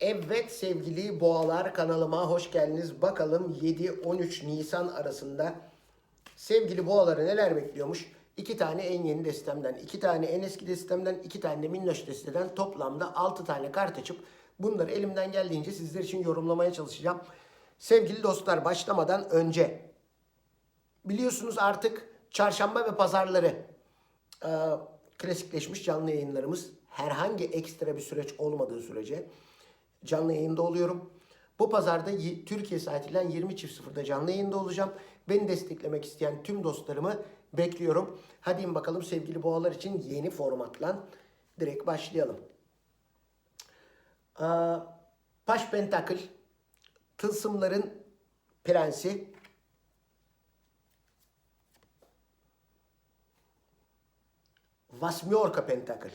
Evet sevgili boğalar kanalıma hoş geldiniz. Bakalım 7-13 Nisan arasında sevgili boğaları neler bekliyormuş? İki tane en yeni destemden, iki tane en eski destemden, iki tane minnoş desteden toplamda 6 tane kart açıp bunları elimden geldiğince sizler için yorumlamaya çalışacağım. Sevgili dostlar başlamadan önce biliyorsunuz artık çarşamba ve pazarları e, klasikleşmiş canlı yayınlarımız herhangi ekstra bir süreç olmadığı sürece canlı yayında oluyorum. Bu pazarda Türkiye saatiyle 20.00'da canlı yayında olacağım. Beni desteklemek isteyen tüm dostlarımı bekliyorum. Hadi bakalım sevgili boğalar için yeni formatla direkt başlayalım. Aa, Paş Pentakl, Tılsımların Prensi, Vasmiorka Pentakl.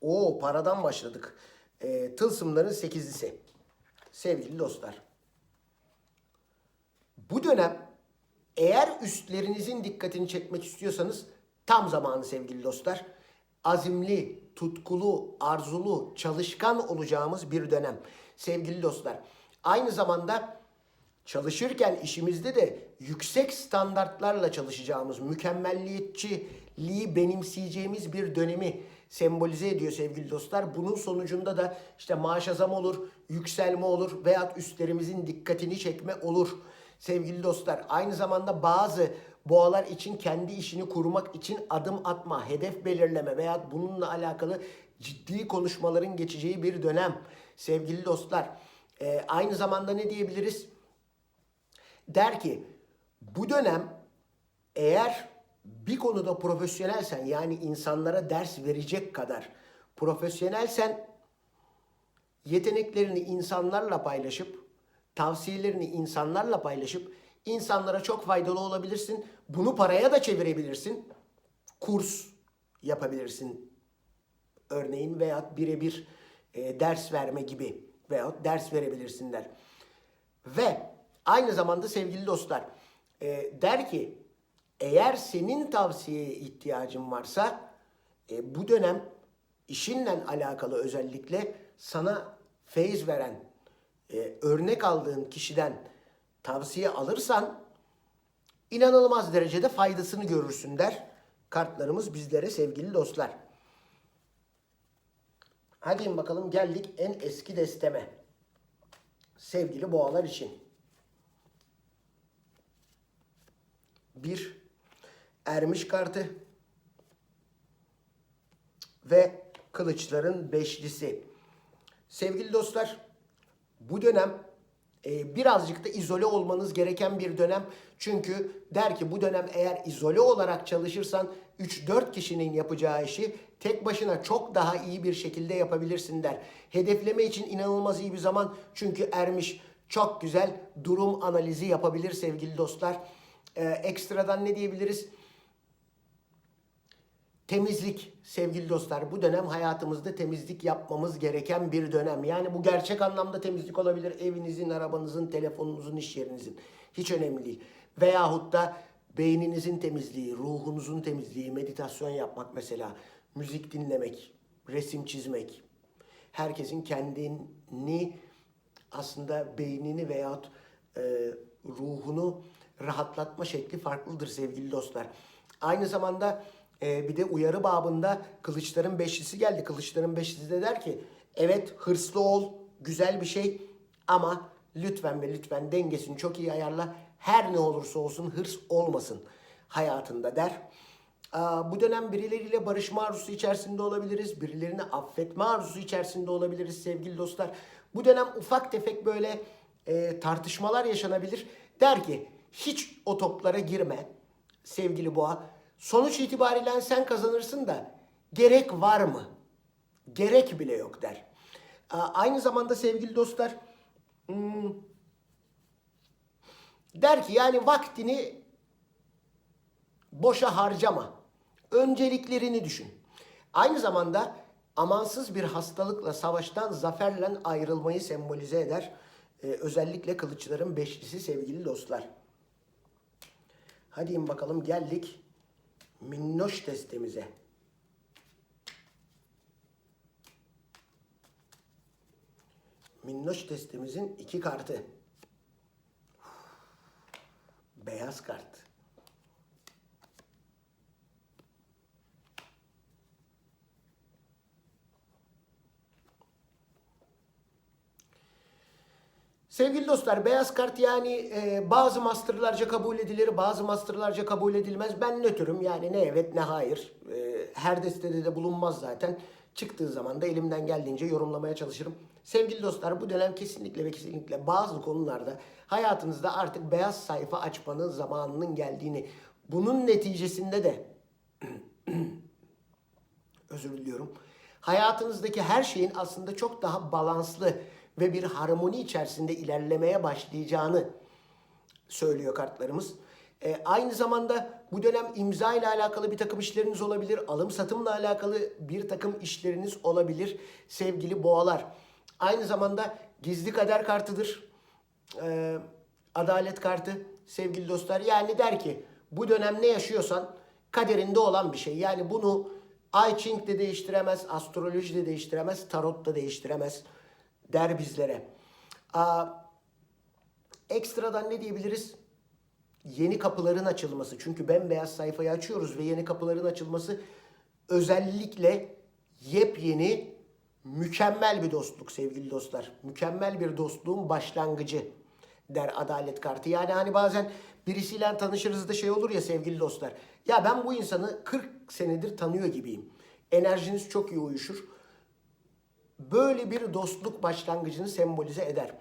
Oo paradan başladık. Ee, tılsımların sekizlisi. Sevgili dostlar. Bu dönem eğer üstlerinizin dikkatini çekmek istiyorsanız tam zamanı sevgili dostlar. Azimli, tutkulu, arzulu, çalışkan olacağımız bir dönem sevgili dostlar. Aynı zamanda çalışırken işimizde de yüksek standartlarla çalışacağımız, mükemmelliyetçiliği benimseyeceğimiz bir dönemi sembolize ediyor sevgili dostlar. Bunun sonucunda da işte maaş zam olur, yükselme olur veyahut üstlerimizin dikkatini çekme olur. Sevgili dostlar aynı zamanda bazı boğalar için kendi işini kurmak için adım atma, hedef belirleme veya bununla alakalı ciddi konuşmaların geçeceği bir dönem. Sevgili dostlar Ee, aynı zamanda ne diyebiliriz? Der ki bu dönem eğer bir konuda profesyonelsen yani insanlara ders verecek kadar profesyonelsen yeteneklerini insanlarla paylaşıp tavsiyelerini insanlarla paylaşıp insanlara çok faydalı olabilirsin. Bunu paraya da çevirebilirsin. Kurs yapabilirsin. Örneğin veya birebir e, ders verme gibi veyahut ders verebilirsinler. Ve aynı zamanda sevgili dostlar e, der ki eğer senin tavsiyeye ihtiyacın varsa e, bu dönem işinle alakalı özellikle sana feyiz veren, e, örnek aldığın kişiden tavsiye alırsan inanılmaz derecede faydasını görürsün der kartlarımız bizlere sevgili dostlar. Hadi bakalım geldik en eski desteme. Sevgili boğalar için. Bir ermiş kartı ve kılıçların beşlisi. Sevgili dostlar, bu dönem e, birazcık da izole olmanız gereken bir dönem. Çünkü der ki bu dönem eğer izole olarak çalışırsan 3-4 kişinin yapacağı işi tek başına çok daha iyi bir şekilde yapabilirsin der. Hedefleme için inanılmaz iyi bir zaman. Çünkü Ermiş çok güzel durum analizi yapabilir sevgili dostlar. E, ekstradan ne diyebiliriz? Temizlik sevgili dostlar bu dönem hayatımızda temizlik yapmamız gereken bir dönem. Yani bu gerçek anlamda temizlik olabilir. Evinizin, arabanızın, telefonunuzun, iş yerinizin. Hiç önemli değil. Veyahut da beyninizin temizliği, ruhunuzun temizliği, meditasyon yapmak mesela, müzik dinlemek, resim çizmek. Herkesin kendini aslında beynini veyahut e, ruhunu rahatlatma şekli farklıdır sevgili dostlar. Aynı zamanda e, bir de uyarı babında kılıçların beşlisi geldi. Kılıçların beşlisi de der ki evet hırslı ol güzel bir şey ama lütfen ve lütfen dengesini çok iyi ayarla. Her ne olursa olsun hırs olmasın hayatında der. Aa, bu dönem birileriyle barışma arzusu içerisinde olabiliriz. Birilerini affetme arzusu içerisinde olabiliriz sevgili dostlar. Bu dönem ufak tefek böyle e, tartışmalar yaşanabilir. Der ki hiç o toplara girme sevgili boğa. Sonuç itibariyle sen kazanırsın da gerek var mı? Gerek bile yok der. Aynı zamanda sevgili dostlar hmm, der ki yani vaktini boşa harcama. Önceliklerini düşün. Aynı zamanda amansız bir hastalıkla savaştan zaferle ayrılmayı sembolize eder. Ee, özellikle kılıçların beşlisi sevgili dostlar. Hadi bakalım geldik minnoş testimize. Minnoş testimizin iki kartı. Beyaz kart. Sevgili dostlar beyaz kart yani e, bazı masterlarca kabul edilir bazı masterlarca kabul edilmez. Ben nötrüm yani ne evet ne hayır. E, her destede de bulunmaz zaten. Çıktığı zaman da elimden geldiğince yorumlamaya çalışırım. Sevgili dostlar bu dönem kesinlikle ve kesinlikle bazı konularda hayatınızda artık beyaz sayfa açmanın zamanının geldiğini bunun neticesinde de özür diliyorum. Hayatınızdaki her şeyin aslında çok daha balanslı ve bir harmoni içerisinde ilerlemeye başlayacağını söylüyor kartlarımız. Ee, aynı zamanda bu dönem imza ile alakalı bir takım işleriniz olabilir. Alım satımla alakalı bir takım işleriniz olabilir sevgili boğalar. Aynı zamanda gizli kader kartıdır. Ee, adalet kartı sevgili dostlar. Yani der ki bu dönem ne yaşıyorsan kaderinde olan bir şey. Yani bunu I Ching de değiştiremez, astroloji de değiştiremez, tarot da değiştiremez der bizlere. Aa, ekstradan ne diyebiliriz? Yeni kapıların açılması. Çünkü bembeyaz sayfayı açıyoruz ve yeni kapıların açılması özellikle yepyeni mükemmel bir dostluk sevgili dostlar. Mükemmel bir dostluğun başlangıcı der adalet kartı. Yani hani bazen birisiyle tanışırız da şey olur ya sevgili dostlar. Ya ben bu insanı 40 senedir tanıyor gibiyim. Enerjiniz çok iyi uyuşur böyle bir dostluk başlangıcını sembolize eder.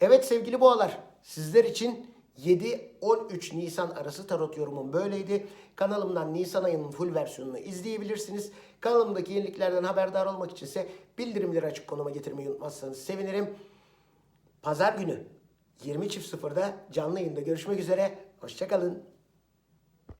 Evet sevgili boğalar, sizler için 7-13 Nisan arası tarot yorumum böyleydi. Kanalımdan Nisan ayının full versiyonunu izleyebilirsiniz. Kanalımdaki yeniliklerden haberdar olmak içinse bildirimleri açık konuma getirmeyi unutmazsanız sevinirim. Pazar günü 20.00'da canlı yayında görüşmek üzere. Hoşçakalın.